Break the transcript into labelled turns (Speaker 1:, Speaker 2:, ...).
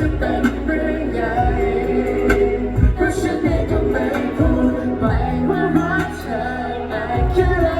Speaker 1: จะเป็พราะฉันเองก็ไม่พูดไปว่ารักเธอแต่แค่